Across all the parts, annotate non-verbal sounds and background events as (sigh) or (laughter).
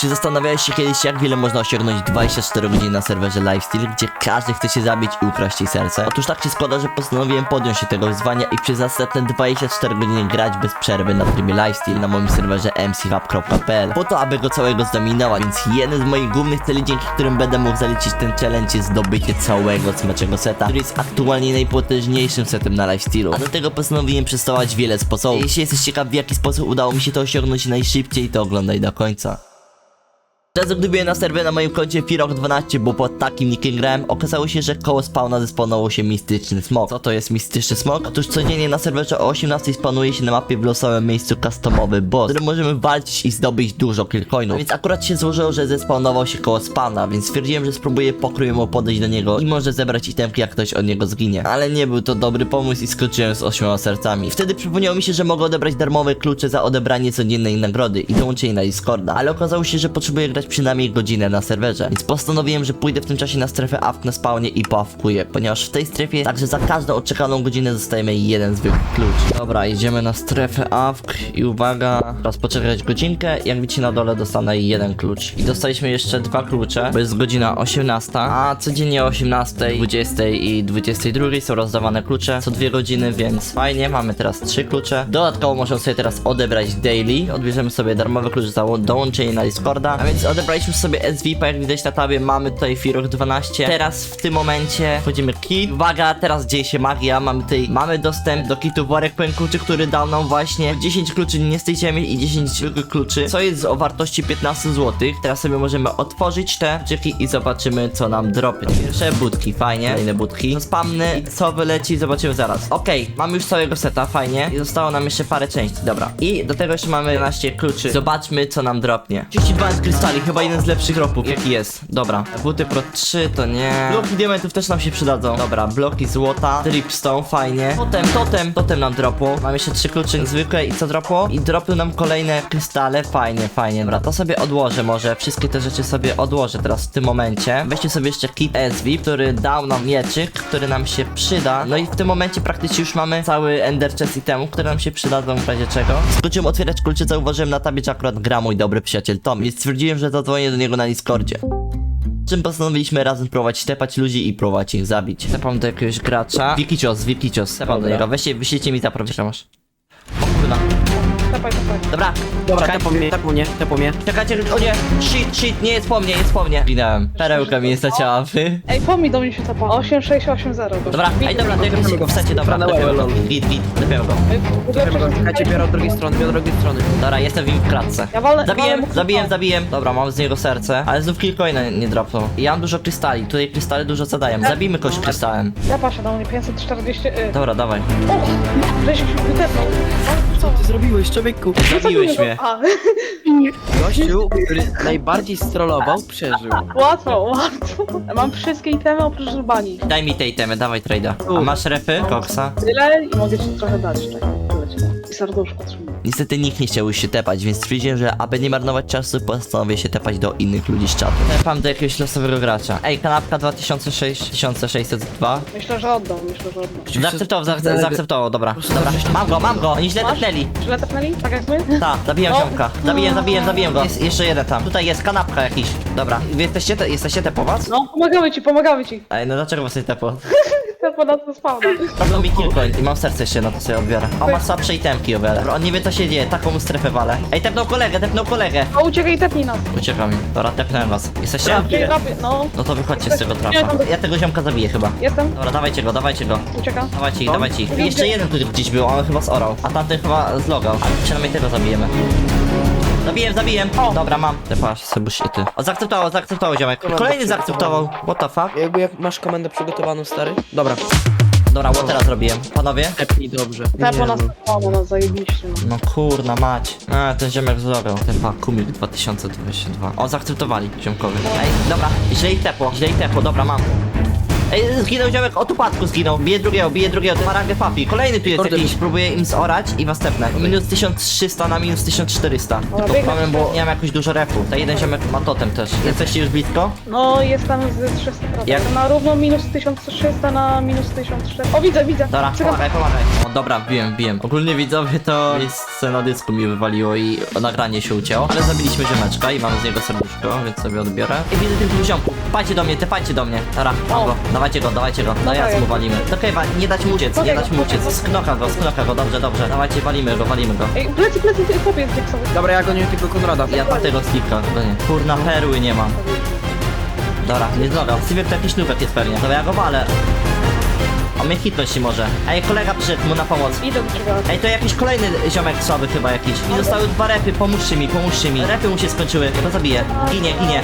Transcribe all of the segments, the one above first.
Czy zastanawiałeś się kiedyś, jak wiele można osiągnąć 24 godziny na serwerze Lifesteal, gdzie każdy chce się zabić i ukraść jej serce? Otóż tak się składa, że postanowiłem podjąć się tego wyzwania i przez następne 24 godziny grać bez przerwy na trybie Lifesteal na moim serwerze mchub.pl po to, aby go całego zdominować, więc jeden z moich głównych celi, dzięki którym będę mógł zalecić ten challenge jest zdobycie całego smaczego seta, który jest aktualnie najpotężniejszym setem na Lifestealu. A do tego postanowiłem przestosować wiele sposobów. Jeśli jesteś ciekaw w jaki sposób udało mi się to osiągnąć najszybciej, to oglądaj do końca. Zagrybiłem na serwer na moim koncie Firok12, bo pod takim nickiem grałem. Okazało się, że koło spawna zespawnował się mistyczny smok. Co to jest mistyczny smok? Otóż codziennie na serwerze o 18 spawnuje się na mapie w losowym miejscu customowy boss, z którym możemy walczyć i zdobyć dużo killcoinów. Więc akurat się złożyło, że zespawnował się koło spawna, więc stwierdziłem, że spróbuję pokrójemu podejść do niego i może zebrać itemki jak ktoś od niego zginie. Ale nie był to dobry pomysł i skończyłem z ośmioma sercami. Wtedy przypomniało mi się, że mogę odebrać darmowe klucze za odebranie codziennej nagrody i dołączenie na Discorda, ale okazało się, że potrzebuję grać przynajmniej godzinę na serwerze, więc postanowiłem, że pójdę w tym czasie na strefę AFK na spawnie i poawkuję, ponieważ w tej strefie także za każdą odczekaną godzinę dostajemy jeden zwykły klucz. Dobra, idziemy na strefę AFK i uwaga, teraz poczekać godzinkę, jak widzicie na dole dostanę jeden klucz. I dostaliśmy jeszcze dwa klucze, bo jest godzina 18, a codziennie o 18, 20 i 22 są rozdawane klucze co dwie godziny, więc fajnie, mamy teraz trzy klucze. Dodatkowo możemy sobie teraz odebrać daily, odbierzemy sobie darmowy klucz za dołączenie na Discorda, a więc odebraliśmy sobie SVP, jak widać na tabie mamy tutaj Firok 12. Teraz w tym momencie wchodzimy kit. Uwaga, teraz dzieje się magia, mamy tutaj, mamy dostęp do kitu worek pełen kluczy, który dał nam właśnie 10 kluczy nie z tej ziemi i 10 zwykłych kluczy, co jest o wartości 15 zł. Teraz sobie możemy otworzyć te czyki i zobaczymy co nam dropy. Pierwsze budki, fajnie, kolejne budki. No spamny, co wyleci, zobaczymy zaraz. Okej, mamy już całego seta, fajnie. I zostało nam jeszcze parę części, dobra. I do tego jeszcze mamy 11 kluczy. Zobaczmy co nam dropnie. 32 z krystali, chyba jeden z lepszych dropów, jaki jest. Dobra, buty pro 3 to nie. Bloki diamentów też nam się przydadzą. Dobra, bloki złota, dripstone, fajnie. Totem, totem, totem nam dropło. Mamy jeszcze trzy klucze zwykłe i co dropło? I dropły nam kolejne krystale, fajnie, fajnie. Dobra, to sobie odłożę może. Wszystkie te rzeczy sobie odłożę teraz w tym momencie. Weźcie sobie jeszcze kit SV, który dał nam mieczyk, który nam się przyda. No i w tym momencie praktycznie już mamy cały ender chest itemu, które nam się przydadzą w razie czego. Skończyłem otwierać klucze, zauważyłem na tabie, że akurat gra mój dobry przyjaciel Tom. Więc stwierdziłem, że zadzwonię do niego na Discordzie. Czym postanowiliśmy razem próbować tepać ludzi i próbować ich zabić. Tepam do jakiegoś gracza. Wikicios, Wikicios. Tepam do niego. Weźcie, wyślijcie mi zaproś, masz. O kurna. Dawaj, dawaj. Dobra, Dobra, czekaj. tepu mnie, tepu mnie, tepu mnie. Czekajcie, o nie! Shit, shit, nie jest po mnie, jest po mnie. Zginąłem. Perełka mi jest zacięła, wy. Ej, pomij do mnie się tapa. 8680. Dobra, ej dobra, to jego się wstęcie, dobra, Franę lepiej Łelo. Git, git, lepiej go. Czekajcie, biorę od drugiej strony, biorę od drugiej strony. Dobra, jestem w ich klatce. Ja walę- Zabijem, walę mu zabijem, kryształ. zabijem. Dobra, mam z niego serce, ale znów kilkoina nie dropnął. I ja mam dużo krystali, tutaj krystale dużo zadają. Zabijmy kogoś krystałem. Ja patrzę na mnie 540. Y. Dobra, dawaj. O! Żeś się wytepnął. Co ty zrobiłeś, człowieku? Zabiłeś mnie. A, (laughs) Gościu, który najbardziej strollował, przeżył. łatwo, łatwo. Mam wszystkie itemy oprócz zubani. Daj mi te itemy, dawaj trade'a. A masz refy? Koksa? Tyle i mogę ci trochę dać. Czekaj, serduszko. Niestety nikt nie chciał już się tepać, więc stwierdziłem, że aby nie marnować czasu, postanowię się tepać do innych ludzi z czatu. Tepam do jakiegoś losowego gracza. Ej, kanapka 2602. Myślę, że oddał, myślę, że oddał. Zaakceptował, zaakce- zaakceptował, dobra. Dobra, mam go, mam go, oni źle Masz? tepnęli. Źle tepnęli? Tak jak my? Ta, zabiłem No. ziomka. Zabiłem, zabiłem, zabiłem go. Jest jeszcze jeden tam. Tutaj jest kanapka jakiś. Dobra, wy jesteście te, jesteście te po was? No, pomagamy ci, pomagamy ci. Ej, no dlaczego was nie tepo? (laughs) Tepa na to spawna. Robią mi kilkoin i mam serce jeszcze, no to sobie odbiorę. On ma słabsze itemki o wiele. On nie wie co się dzieje, taką strefę walę. Ej, tepnął kolegę, tepnął kolegę. O, uciekaj i tepnij nas. Ucieka mi. Dobra, tepnąłem was. Jesteście? Trafię, no. No to wychodźcie z tego trafa. Ja tego ziomka zabiję chyba. Jestem, Dobra, dawajcie go, dawajcie go. ucieka. Dawajcie ich, dawajcie ich. Jeszcze jeden tu gdzieś był, on chyba zorał. A tamten chyba zlogał. Ale przynajmniej tego zabijemy. Zabiłem, zabiłem. O. Dobra, mam. Te patrz, sebuś i ty. O, zaakceptował, zaakceptował ziomek. Kolejny zaakceptował. What the fuck? Jakby jak masz komendę przygotowaną, stary? Dobra, Dobra, what teraz zrobiłem? Panowie? tepnij dobrze. Tepa nas no. nas zajebiście, no. No kurna mać. A, ten ziomek zlogał. Ten Kumik 2022. O, zaakceptowali ziomkowy. Ej, dobra, źle ich tepło, źle ich tepło, dobra, mam. Ej, zginął ziomek, od upadku zginął. Bije drugiego, bije drugiego, to ma rangę papi. Kolejny tu jest Kurde. jakiś, próbuję im zorać i was tepnę. Minus 1300 na minus 1400. Tylko biegnę. problem, bo nie mam jakoś dużo refu. Ta jeden ziomek ma totem też. Jesteście już blisko? No, jest tam z 300%. Jak? Na równo minus 1300 na minus 1400. O, widzę, widzę. Dobra, Czekam. pomagaj, pomagaj. O, dobra, wbiłem, wbiłem. Ogólnie widzowie to miejsce na dysku mi wywaliło i nagranie się ucięło. Ale zabiliśmy ziomeczka i mamy z niego serduszko, więc sobie odbiorę. I widzę tych dwóch ziomków. Pajcie do mnie, te pajcie do mnie. Dobra, mam go. Dawajcie go, dawajcie go. No Dobra, ja jest. mu walimy. To Kejwa, nie dać mu uciec, nie Okej, dać mu okej, uciec. Sknoka go, sknoka go, dobrze, dobrze. Dawajcie, walimy go, walimy go. Ej, plecy, plecy, ty chłopiec dieksowy. Dobra, ja gonię tylko Konrada. Ja tamtego stika, to nie. Kurna, perły nie mam. Dobra, nie zdroga. Steven to jakiś nubek jest pewnie. Dobra, ja go walę. On mnie hitnąć się może. Ej, kolega przyszedł mu na pomoc. Idę do. Ej, to jakiś kolejny ziomek słaby chyba jakiś. Mi zostały dwa repy, pomóżcie mi, pomóżcie mi. Repy mu się skończyły, to zabiję. Ginie, ginie.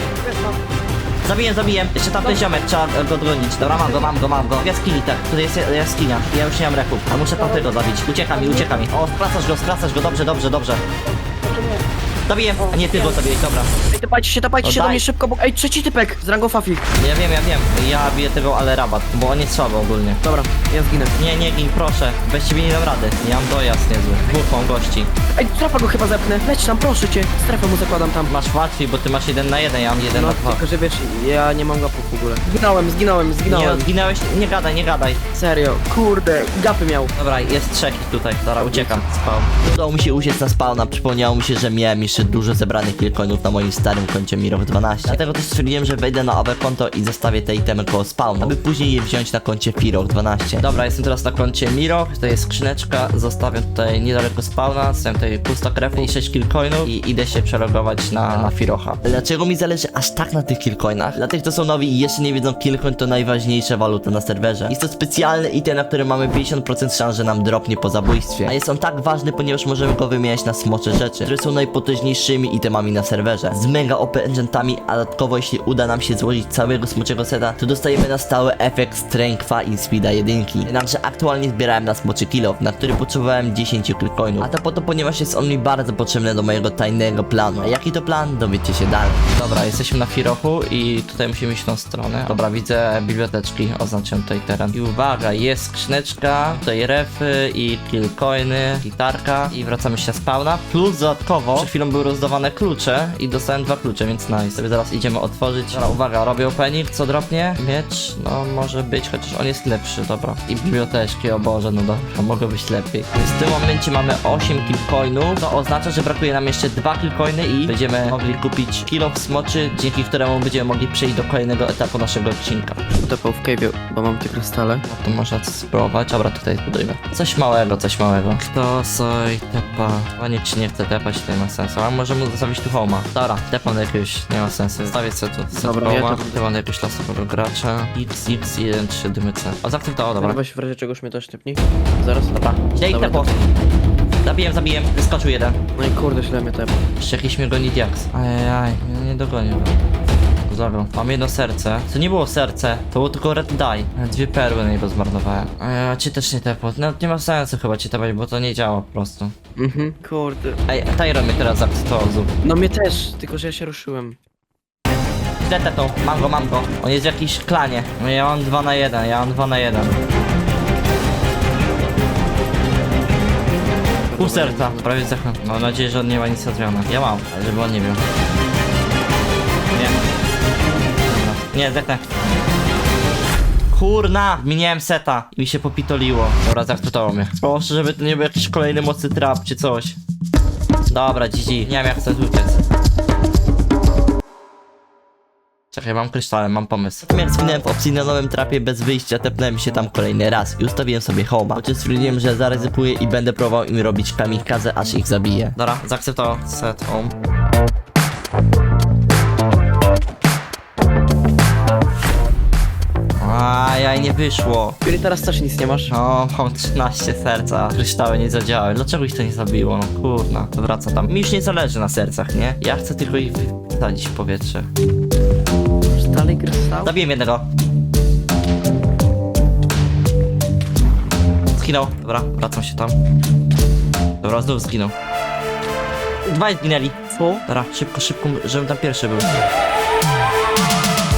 Zabiję, zabiję. Jeszcze tamten ziomek, trzeba go dogonić. Dobra, mam go, mam go, mam go. Jaskini, tak. Tutaj jest ja- jaskinia. Ja już nie mam repów. A muszę tamtego zabić. Ucieka mi, ucieka mi. O, skracasz go, skracasz go. Dobrze, dobrze, dobrze. Zabiję. A nie, ty go zabiłeś, dobra. Ej, tepajcie się, tepajcie O, się do mnie szybko, bo... Ej, trzeci typek z rangą Fafi. Ja wiem, ja wiem. Ja biję tego, ale rabat, bo on jest słaby ogólnie. Dobra, ja zginę. Nie, nie gin, proszę. Bez ciebie nie dam rady. Ja mam dojazd niezły. Dwóch mam gości. Ej, trapa go chyba zepnę. Leć tam, proszę cię. Strefę mu zakładam tam. Masz łatwiej, bo ty masz jeden na jeden, ja mam jeden No, na dwa. tylko że wiesz, ja nie mam gapów w ogóle. Zginąłem, zginąłem, Nie, zginąłem. zginąłeś? Nie gadaj, nie gadaj. Serio, kurde, gapy miał. Dobra, jest trzech ich tutaj. Dobra, uciekam. Spawn. Udało mi się uciec na spawna. Przypomniało mi się, że miałem jeszcze dużo zebranych kilkoinów na moim starym koncie Mirov 12. Dlatego też stwierdziłem, że wejdę na owe konto i zostawię te itemy koło spawnu, aby później je wziąć na koncie Firok 12. Dobra, jestem teraz na koncie Mirok. Tutaj jest skrzyneczka. Zostawiam tutaj niedaleko spawna. Zostawiam tutaj pusta krew i 6 kilcoinów i idę się przelogować na, na Firocha. Dlaczego mi zależy aż tak na tych kilcoinach? Dla tych, co są nowi i jeszcze nie wiedzą, kilcoin to najważniejsza waluta na serwerze. Jest to specjalny item, na który mamy 50% szans, że nam dropnie po zabójstwie. A jest on tak ważny, ponieważ możemy go wymieniać na smocze rzeczy, które są najpotężniejszymi itemami na serwerze. Z mega OP a dodatkowo jeśli uda nam się złożyć całego smoczego seta, to dostajemy na stałe efekt strengtha i speeda jedynki. Jednakże aktualnie zbierałem na smoczy kill na który potrzebowałem 10 kilcoinów. A to po to, ponieważ jest on mi bardzo potrzebny do mojego tajnego planu. A jaki to plan, dowiecie się dalej. Dobra, jesteśmy na Firochu i tutaj musimy iść tą stronę. Dobra, widzę biblioteczki, oznaczyłem tutaj teren. I uwaga, jest skrzyneczka, tutaj refy i killcoiny, gitarka i wracamy się na spawna. Plus dodatkowo, przed chwilą były rozdawane klucze i dostałem dwa klucze, więc nice. Sobie zaraz idziemy otworzyć. Dobra, uwaga, robię opening, co dropnie? Miecz, no może być, chociaż on jest lepszy, dobra. I biblioteczki, o Boże, no dobra, (laughs) mogło być lepiej. Więc w tym momencie mamy 8 killcoinów, to oznacza, że brakuje nam jeszcze dwa killcoiny i będziemy mogli kupić kilo w smoczy, dzięki któremu będziemy mogli przejść do kolejnego etapu naszego odcinka. Tepał w cave'ie, bo mam te krystale. No to można spróbować. Dobra, tutaj budujmy. Coś małego, coś małego. Kto soj tepa? Chyba nikt się nie chce tepać, to nie ma sensu. A możemy zostawić tu homa. Dobra, do jakiegoś, nie ma sensu. Stawię sobie tu Dobra, ja homa. to- do jakiegoś losowego gracza. XX13 dymyce. O, zaakceptował, dobra. Dobra. Weź w razie czegoś mnie też typnij. Zaraz. Dobra. Źle ich Dobra, tepo. Zabiłem, zabiłem. Wyskoczył jeden. No i kurde, źle mnie tepał. Jeszcze jakiś mnie goni diaks. Ajajaj, nie, go. Zabił. Mam jedno serce. To nie było serce, to było tylko red die. Dwie perły na niego zmarnowałem. A ja cię też nie tepło. No nie ma sensu chyba cię tepać, bo to nie działa po prostu. Mhm, kurde. Ej, Tyron mnie teraz zaakceptował zup. No mnie też, tylko że ja się ruszyłem. Źle tepnął. Mam go, mam go. On jest w jakimś klanie. No ja mam 2 na 1, ja mam 2 na 1. Pół serca, prawie zdechnął. Mam nadzieję, że on nie ma nic odwiane. Ja mam, ale żeby on nie miał. Nie, zdechnę. Kurna! Zmieniałem seta i mi się popitoliło. Dobra, zaakceptował mnie. Proszę, żeby to nie był jakiś kolejny mocny trap czy coś. Dobra, GG. Nie wiem jak chcę uciec. Czekaj, mam kryształem, mam pomysł. Jak zginąłem w obsydianowym trapie bez wyjścia, tepnąłem się tam kolejny raz i ustawiłem sobie homa. Chociaż stwierdziłem, że zaryzykuję i będę próbował im robić kamikazę, aż ich zabiję. Dobra, zaakceptował. Set home. Ajaj, nie wyszło. Czyli teraz też nic nie masz? No, mam 13 serca. Kryształy nie zadziałały. Dlaczego ich to nie zabiło? No kurna, wraca tam. Mi już nie zależy na sercach, nie? Ja chcę tylko ich wysadzić w powietrze. Dalej krystał? Zabiłem jednego. Zginął. Dobra, wracam się tam. Dobra, znów zginął. Dwaj zginęli. Co? Dobra, szybko, szybko, żebym tam pierwszy był.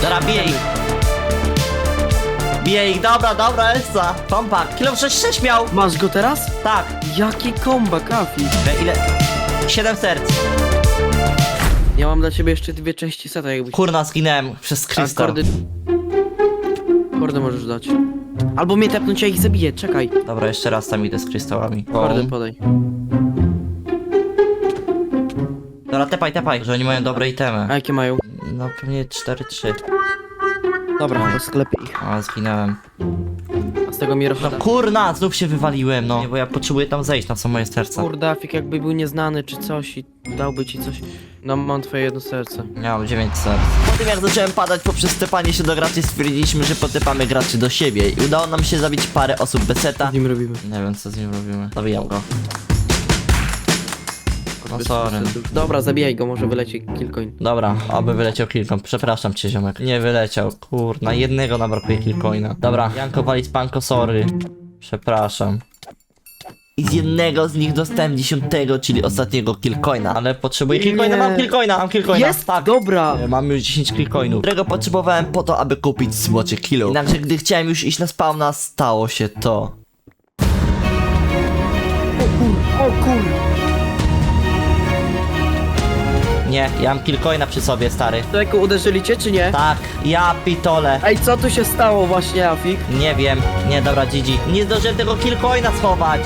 Dobra, biję ich. Bije ich, dobra, dobra, Elsa. Kompak. Kilo 6-6 miał. Masz go teraz? Tak. Jaki komba, Kafi. E, Ile? 7 serc. Ja mam dla ciebie jeszcze dwie części seta, jakbyś... Kurna, zginęłem przez A, Krystal. kordy... Kordy możesz dać. Albo mnie tepnąć, ja ich zabiję, czekaj. Dobra, jeszcze raz tam idę z krystałami. Kordy Bom. podaj. Dobra, tepaj, tepaj, że oni mają dobre itemy. A jakie mają? No pewnie 4-3. Dobra, to sklepie ich. A, zginąłem. A z tego mi No kurna, znów się wywaliłem, no. Nie, bo ja potrzebuję tam zejść na samo moje serce. Kurdafik jakby był nieznany czy coś i dałby ci coś. No mam twoje jedno serce. Mam 9 serc. Po tym jak zacząłem padać poprzez tepanie się do graczy, stwierdziliśmy, że potypamy graczy do siebie i udało nam się zabić parę osób bez seta. Z nim robimy. Nie wiem co z nim robimy. Zabijam go. No sorry. Dobra, zabijaj go, może wyleci kilkoin. Dobra, aby wyleciał kilkom. Przepraszam cię, ziomek. Nie wyleciał. Kurna, jednego nam brakuje kilkoina. Dobra, Janko wali spanko, sorry. Przepraszam. I z jednego z nich dostałem dziesiątego, czyli ostatniego kilcoina. Ale potrzebuję kilcoina, Nie. mam kilcoina, mam kilcoina. Jest! tak. Dobra! E, Mam już 10 kilcoinów, którego potrzebowałem po to, aby kupić smoczy kilo. Jednakże gdy chciałem już iść na spawna, stało się to. O kur... Nie, ja mam kilcoina przy sobie, stary. Człowieku, uderzyli cię czy nie? Tak, ja pitole. Ej, co tu się stało właśnie, Afik? Nie wiem, nie dobra, GG. Nie zdążyłem tego kilcoina schować.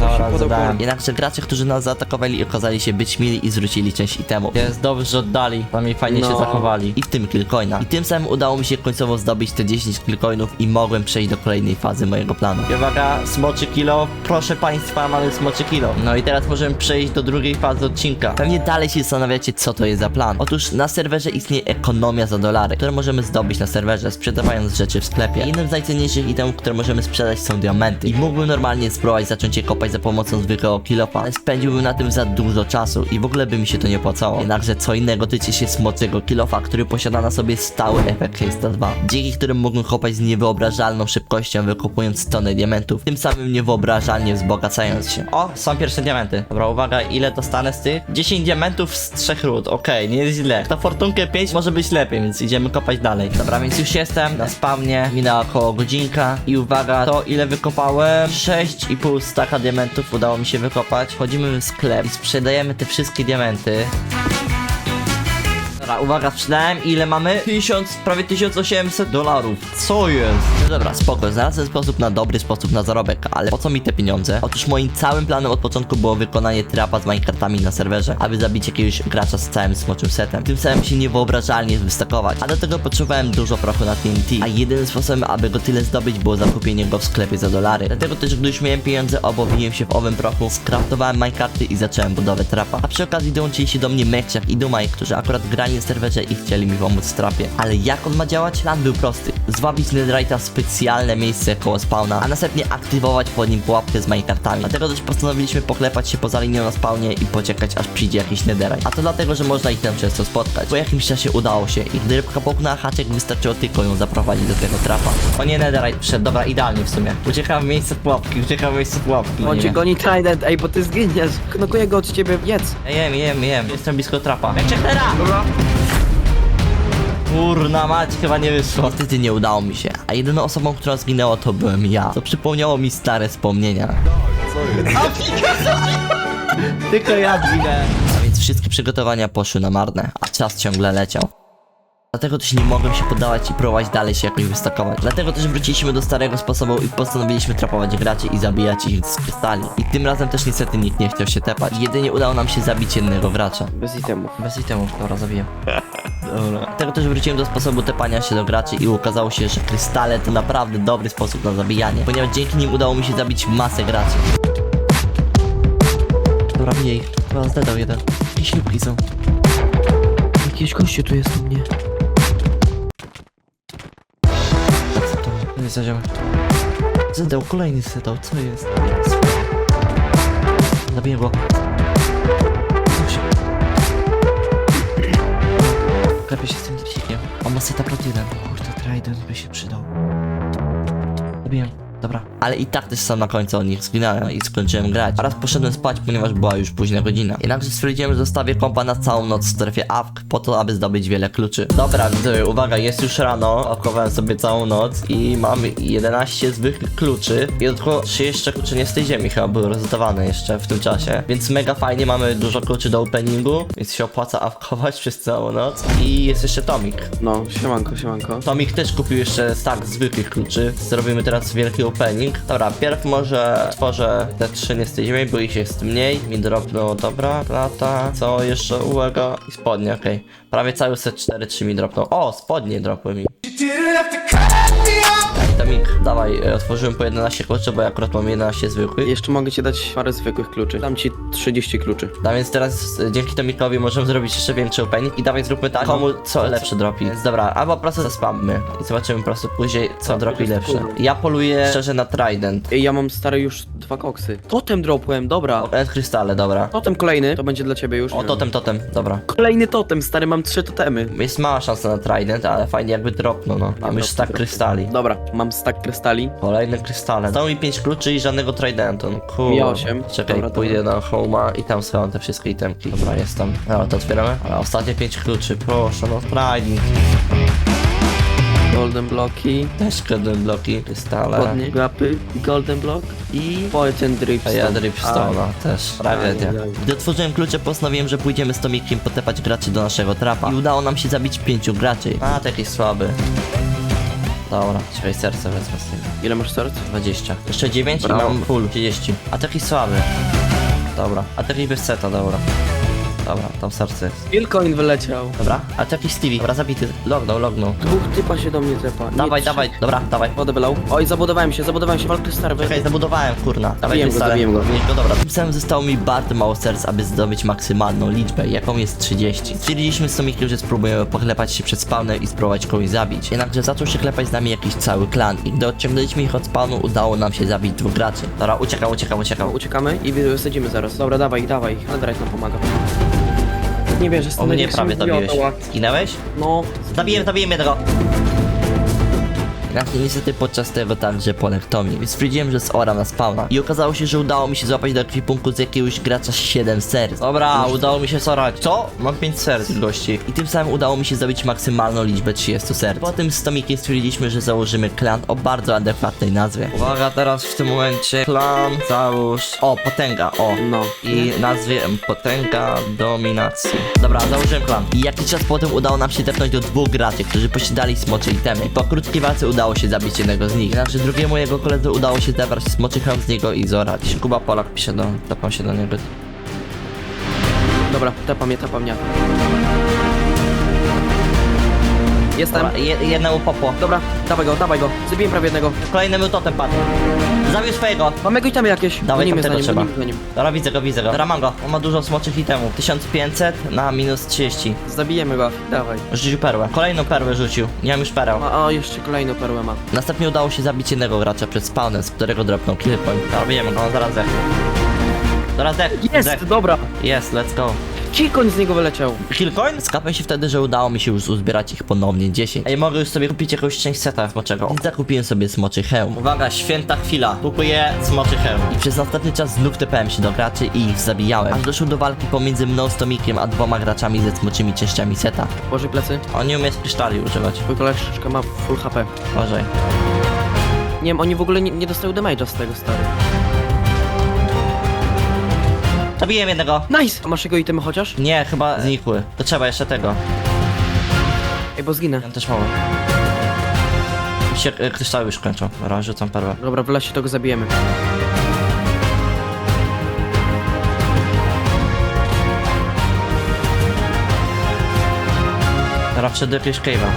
Dobra, podał zadałem. Jednakże gracze, którzy nas zaatakowali, okazali się być mili i zwrócili część itemu. Jest dobrze, że oddali. Przynajmniej fajnie się No. zachowali. I w tym kilcoina. I tym samym udało mi się końcowo zdobyć te 10 kilcoinów i mogłem przejść do kolejnej fazy mojego planu. I uwaga, smoczy kilo. Proszę państwa, mamy smoczy kilo. No i teraz możemy przejść do drugiej fazy odcinka. Pewnie dalej się zastanawiacie, co to jest za plan. Otóż na serwerze istnieje ekonomia za dolary, które możemy zdobyć na serwerze, sprzedawając rzeczy w sklepie. Jednym z najcenniejszych itemów, które możemy sprzedać są diamenty. I mógłbym normalnie spróbować zacząć je kopać za pomocą zwykłego kilofa, ale spędziłbym na tym za dużo czasu i w ogóle by mi się to nie opłacało. Jednakże co innego tyczy się smoczego kilofa, który posiada na sobie stały efekt Haste 2, dzięki którym mógłbym kopać z niewyobrażalną szybkością, wykopując tonę diamentów, tym samym niewyobrażalnie wzbogacając się. O, są pierwsze diamenty. Dobra, uwaga, ile dostanę z tych? 10 diamentów z 3 ród, okej, nie jest źle. Na fortunkę 5 może być lepiej, więc idziemy kopać dalej. Dobra, więc już jestem na spawnie, minęła około godzinka i uwaga, to ile wykopałem? 6,5 staka diamentów udało mi się wykopać. Wchodzimy w sklep i sprzedajemy te wszystkie diamenty. Dobra, uwaga, sprzedałem. Ile mamy? 1000, prawie 1800 dolarów. Co jest? No dobra, spoko, znalazłem sposób na dobry sposób na zarobek, ale po co mi te pieniądze? Otóż moim całym planem od początku było wykonanie trapa z Minecartami na serwerze, aby zabić jakiegoś gracza z całym smoczym setem. Tym samym się niewyobrażalnie wystakować, a do tego potrzebowałem dużo prochu na TNT, a jedynym sposobem, aby go tyle zdobyć było zakupienie go w sklepie za dolary. Dlatego też, gdy już miałem pieniądze, obawiłem się w owym prochu, skraftowałem Minecarty i zacząłem budowę trapa. A przy okazji dołączyli się do mnie Mekciak i Dumaj, którzy akurat grali na serwerze i chcieli mi pomóc w trapie. Ale jak on ma działać? Plan był prosty. Zwabić Netherite'a w specjalne miejsce koło spawna, a następnie aktywować pod nim pułapkę z Minecartami. Dlatego też postanowiliśmy poklepać się poza linią na spawnie i poczekać aż przyjdzie jakiś Netherite. A to dlatego, że można ich tam często spotkać. Po jakimś czasie udało się i gdy rybka połknęła haczyk, wystarczyło tylko ją zaprowadzić do tego trapa. O nie, Netherite przyszedł, dobra, idealnie w sumie. Uciekam w miejsce pułapki, uciekam w miejsce pułapki. On cię goni Trident, ej, bo ty zginiesz. Knokuję go od ciebie, jedz. Jem, jem, jem. Jestem blisko trapa. Jak! Dobra. Kurna mać, chyba nie wyszło. Niestety nie udało mi się, a jedyną osobą, która zginęła to byłem ja. To przypomniało mi stare wspomnienia. Tylko ja zginęłem. A więc wszystkie przygotowania poszły na marne, a czas ciągle leciał. Dlatego też nie mogłem się poddawać i próbować dalej się jakoś wystakować. Dlatego też wróciliśmy do starego sposobu i postanowiliśmy trapować graczy i zabijać ich z krystali. I tym razem też niestety nikt nie chciał się tepać. Jedynie udało nam się zabić jednego gracza. Bez itemów. Bez itemów, dobra, zabiję. (laughs) Dobra. Tego też wróciłem do sposobu tepania się do graczy i okazało się, że krystale to naprawdę dobry sposób na zabijanie, ponieważ dzięki nim udało mi się zabić masę graczy. Dobra, ich. Chyba zdedał jeden. Jakieś ślubki są. Jakiś gościu tu jest u mnie. Nie zadziomy. Zdedał, kolejny zdedał, co jest? Zabiję go. Klepię się z tym psikiem. On ma seta prot jeden. Kurde, Trident by się przydał. Zabiję. Dobra, ale i tak też sam na końcu od nich zginąłem i skończyłem grać. Oraz poszedłem spać, ponieważ była już późna godzina. Jednakże stwierdziłem, że zostawię kompa na całą noc w strefie AWK po to, aby zdobyć wiele kluczy. Dobra, widzowie, uwaga, jest już rano, opakowałem sobie całą noc i mam 11 zwykłych kluczy i tylko 3 jeszcze kluczy nie z tej ziemi chyba były rozdawane jeszcze w tym czasie. Więc mega fajnie, mamy dużo kluczy do openingu, więc się opłaca awkować przez całą noc. I jest jeszcze Tomik. No, siemanko, siemanko. Tomik też kupił jeszcze stack zwykłych kluczy. Zrobimy teraz wielki opening. Dobra, pierw może tworzę te trzy tej ziemi, bo ich jest mniej. Mi dropną, dobra, lata. Co jeszcze? Uwaga. I spodnie, okej. Prawie cały set 4-3 mi dropną. O, spodnie dropły mi. Tomik, dawaj, e, otworzyłem po 11 kluczy, bo ja akurat mam 11 zwykłych. Jeszcze mogę ci dać parę zwykłych kluczy. Dam ci 30 kluczy. No więc teraz e, dzięki Tomikowi możemy zrobić jeszcze większy opening i dawaj zróbmy tak, komu co lepsze dropi. Więc dobra, albo po prostu zaspammy i zobaczymy po prostu później co dropi lepsze. Ja poluję szczerze na Trident. Ej, ja mam stare już dwa koksy. Totem dropłem, dobra. End krystale, dobra. Totem kolejny, to będzie dla ciebie już. O, totem, totem, dobra. Kolejny totem, stary, mam trzy totemy. Jest mała szansa na Trident, ale fajnie jakby dropnął, no. Mam już stack krystali. Dobra, mam stack krystali. Kolejne krystale. Dało mi 5 kluczy i żadnego Tridentu, no cool. Mi osiem. Czekaj, Dobra, pójdę na Homa i tam schowam te wszystkie itemki. Dobra, jest tam. Dobra, to otwieramy. Ale ostatnie 5 kluczy, proszę, no Trident. Golden bloki. Też golden bloki, krystale. Spodnie, grapy, golden block i Poison A dripstone. ja Dripstone'a też. Prawie tak. Gdy otworzyłem klucze, postanowiłem, że pójdziemy z Tomikiem potepać graczy do naszego trapa. I udało nam się zabić pięciu graczy. A, taki słaby. Dobra, czekaj, serce wezmę z tego. Ile masz serc? 20. Jeszcze 9 Brawo. i mam full 30. A taki słaby. Dobra, a taki bez seta, dobra. Dobra, tam serce jest. Kilcoin wyleciał. Dobra, a taki Stevie. Dobra, zabity. Lognął, lognął. Dwóch typa się do mnie zepa. Nie, Dawaj, trzech. dawaj, dobra, dawaj. Wodę wylał. Oj, zabudowałem się, zabudowałem się, walkę stary. Czekaj, zabudowałem, kurna. Dawaj, Zabiłem go, krystale. zabiłem go. Mieć go, dobra. Tym samym zostało mi bardzo mało serc, aby zdobyć maksymalną liczbę, jaką jest 30. Stwierdziliśmy z Tomikiem, że spróbujemy poklepać się przed spawnem i spróbować kogoś zabić. Jednakże zaczął się klepać z nami jakiś cały klan i gdy odciągnęliśmy ich od spawnu, udało nam się zabić dwóch graczy. Dobra, uciekał, uciekał, uciekał. Uciekamy i wysadzimy zaraz. Dobra, dawaj, dawaj. Nam pomaga. Nie wierzę, O stary, mnie się prawie mówiła zabiłeś. ta- Zginęłeś? No. Zabiłem, zabiłem jednego. Jednakże niestety podczas tego także poległ Tommy, więc stwierdziłem, że zoram na spawna. I okazało się, że udało mi się złapać do ekwipunku z jakiegoś gracza 7 serc. Dobra, udało mi się sorać. Co? Mam 5 serc, gości. I tym samym udało mi się zabić maksymalną liczbę 30 serc. Potem z Tomikiem stwierdziliśmy, że założymy klan o bardzo adekwatnej nazwie. Uwaga, teraz w tym momencie klan załóż... O, potęga, o. No. I nazwie Potęga Dominacji. Dobra, założyłem klan. I jakiś czas potem udało nam się tepnąć do dwóch graczy, którzy posiadali smocze itemy. I po krótkiej walce udało się zabić jednego z nich. Jednakże drugiemu jego koledze udało się zebrać smoczy hełm z niego i zorać. Kuba Polak pisze do... Tepam się do niego. Dobra, tepa mnie, tepa mnie. Jestem. Dobra, je, jednemu popło. Dobra, dawaj go, dawaj go. Zabiłem prawie jednego. Kolejnemu totem padł. Zabił swojego. Mamy go itemy jakieś. Dawaj, gonimy za tamtego nim, trzeba. gonimy za nim. Dobra, widzę go, widzę go. Dobra, mam go. On ma dużo smoczych itemów. 1500 na minus 30. Zabijemy go, dawaj. Rzucił perłę. Kolejną perłę rzucił. Nie mam już pereł. A, a jeszcze kolejną perłę ma. Następnie udało się zabić jednego gracza przed spawnem, z którego dropnął kill point. Robimy go, on zaraz zdechnie. Zaraz zdech, Jest, zdech. dobra. Jest, let's go. Kilkoń z niego wyleciał. Kill coin? Skapłem się wtedy, że udało mi się już uzbierać ich ponownie 10. Ej, mogę już sobie kupić jakąś część seta smoczego. Więc zakupiłem sobie smoczy hełm. Uwaga, święta chwila. Kupuję smoczy hełm. I przez następny czas znów tepałem się do graczy i ich zabijałem. Aż doszło do walki pomiędzy mną z Tomikiem, a dwoma graczami ze smoczymi częściami seta. Boże plecy. On nie umie z krysztali używać. Twój koleżka ma full HP. Uważaj. Nie wiem, oni w ogóle nie, nie dostają damage'a z tego, stary. Zabiłem jednego. Nice! A masz jego itemy chociaż? Nie, chyba znikły. To trzeba jeszcze tego. Ej, bo zginę. Ja też mało. Mi się e, kryształy już kończą. Dobra, rzucam perłę. Dobra, w lesie to go zabijemy. Teraz wszedł do jakiegoś cave'a.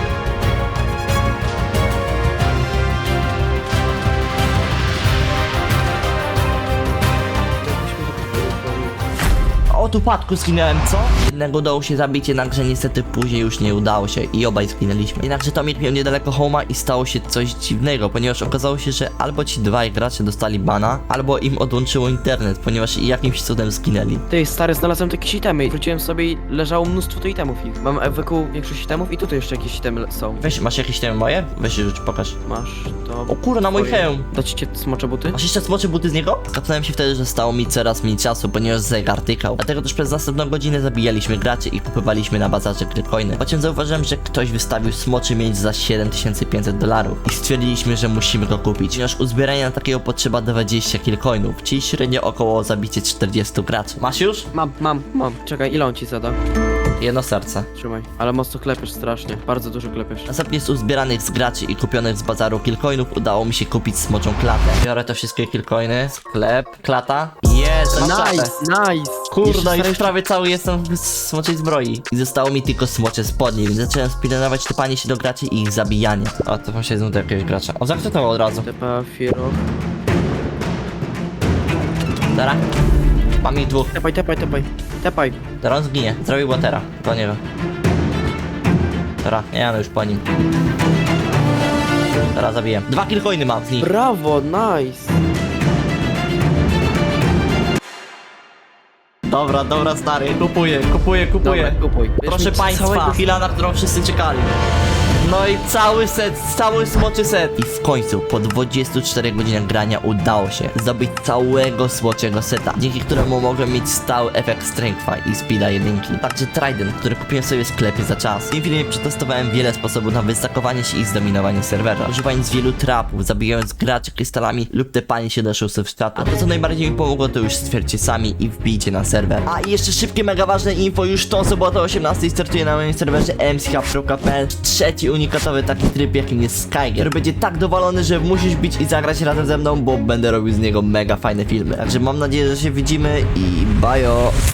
Od upadku zginąłem, co? Jednego udało się zabić, jednakże niestety później już nie udało się i obaj zginęliśmy. Jednakże Tomir miał niedaleko Homa i stało się coś dziwnego, ponieważ okazało się, że albo ci dwaj gracze dostali bana, albo im odłączyło internet, ponieważ jakimś cudem zginęli. Ty, stary, znalazłem jakieś itemy. Wróciłem sobie i leżało mnóstwo tu itemów ich. Mam EWQ większość itemów i tutaj jeszcze jakieś itemy są. Weź, masz jakieś temy moje? Weź się rzuć, pokaż. Masz to... O kurna, mój hełm! Dać ci smocze buty? Masz jeszcze smocze buty z niego? Skapnąłem się wtedy, że stało mi coraz mniej czasu, ponieważ zegar tykał. Dlatego też przez następną godzinę zabijaliśmy graczy i kupowaliśmy na bazarze grycoiny. Potem zauważyłem, że ktoś wystawił smoczy mieć za 7500 dolarów i stwierdziliśmy, że musimy go kupić, ponieważ uzbierania na takiego potrzeba 20 kilcoinów, czyli średnio około zabicie 40 graczy. Masz już? Mam, mam, mam. Czekaj, ile on ci zada? Jedno serce. Trzymaj. Ale mocno klepiesz strasznie. Bardzo dużo klepiesz. Następnie z uzbieranych z graczy i kupionych z bazaru kilcoinów udało mi się kupić smoczą klatę. Biorę te wszystkie kilcoiny, sklep, klata. Jest, mam klatę. Nice, nice! Jeszcze już prawie cały jestem w smoczej zbroi. I zostało mi tylko smocze spodnie, więc zacząłem spilnować typanie się do graczy i ich zabijanie. A, to wam się do jakiegoś gracza. O, zaakceptował od razu. Tepa, Firo. Dobra. Mam ich dwóch. Tepaj, tepaj, tepaj. Tepaj. Teraz on zginie. Zrobił watera. Do niego. Dobra, ja już po nim. Teraz zabiję. Dwa kilcoiny mam z nich. Brawo, nice! Dobra, dobra, stary. Kupuję, kupuję, Dobra, kupuj. Proszę państwa, całego- chwila, na którą wszyscy czekali. No i cały set, cały smoczy set. I w końcu, po 24 godzinach grania udało się zdobyć całego smoczego seta, dzięki któremu mogłem mieć stały efekt strength'a i speeda jedynki. Także Trident, który kupiłem sobie w sklepie za czas. W tym filmie przetestowałem wiele sposobów na wystakowanie się i zdominowanie serwera, używając wielu trapów, zabijając graczy krystalami lub tepanie się do szóstych świata. A to co najbardziej mi pomogło to już stwierdźcie sami i wbijcie na serwer. A i jeszcze szybkie, mega ważne info, już tą sobotę o 18 startuje na moim serwerze mchub.pl trzeci unikatowy taki tryb jakim jest Skyger, który będzie tak dowalony, że musisz bić i zagrać razem ze mną, bo będę robił z niego mega fajne filmy. Także mam nadzieję, że się widzimy i bajo!